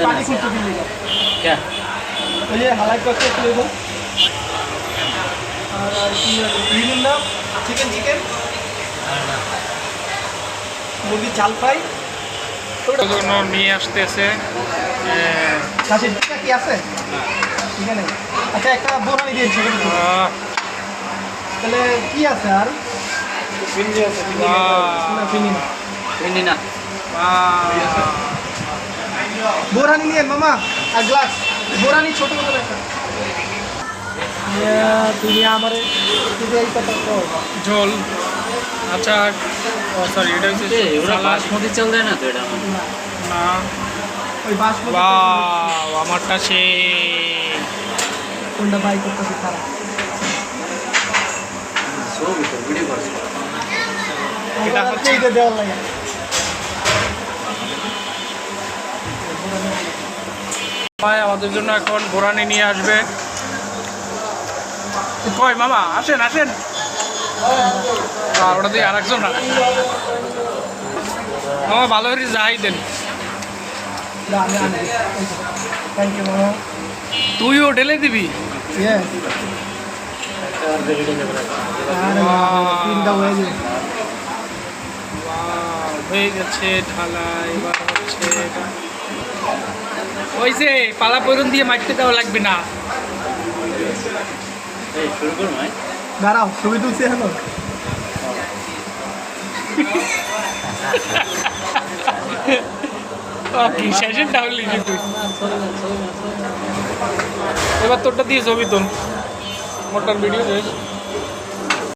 পানি খুঁজতে দিলি হালাই করতে আর আর কি বিভিন্ন নাম চিকেন চিকেন মুরগির ঝাল ফ্রাই নিয়ে আসতেছে খাসির কি আছে ঠিক আছে আচ্ছা একটা বোরানি দিয়ে ছোটো ছোটো। আহ, তাহলে কি আছে আর పిండి పిండి పిండినా বোরা নিয়ে মামা। আর গ্লাস। বোরা নিয়ে ছোট করে তুমি আমার ঝোল আচার। ও সরি এটা হচ্ছে ওরা বাসমতি চাল দেয় না তো এটা? না। ওই বাসমতি আমারটা সে কোনটা বাই করতেছি তারা এটা হচ্ছে- লাগে। ভাই আমাদের জন্য এখন বোরানি নিয়ে আসবে। কই মামা আসেন আসেন। আর ওটা দিয়ে আর একজন না মামা ভালো করে যাই দেন। তুইও ঢেলে দিবি? হয়ে হয়ে গেছে ঢালাই এবার হচ্ছে ওই যে পালা পৈরন দিয়ে মারতে দেওয়া লাগবে না। দাঁড়াও ছবি তুলছি এখন। কি শেষের তাহলে এবার তোরটা দিয়ে ছবি তোল। মোটার ভিডিও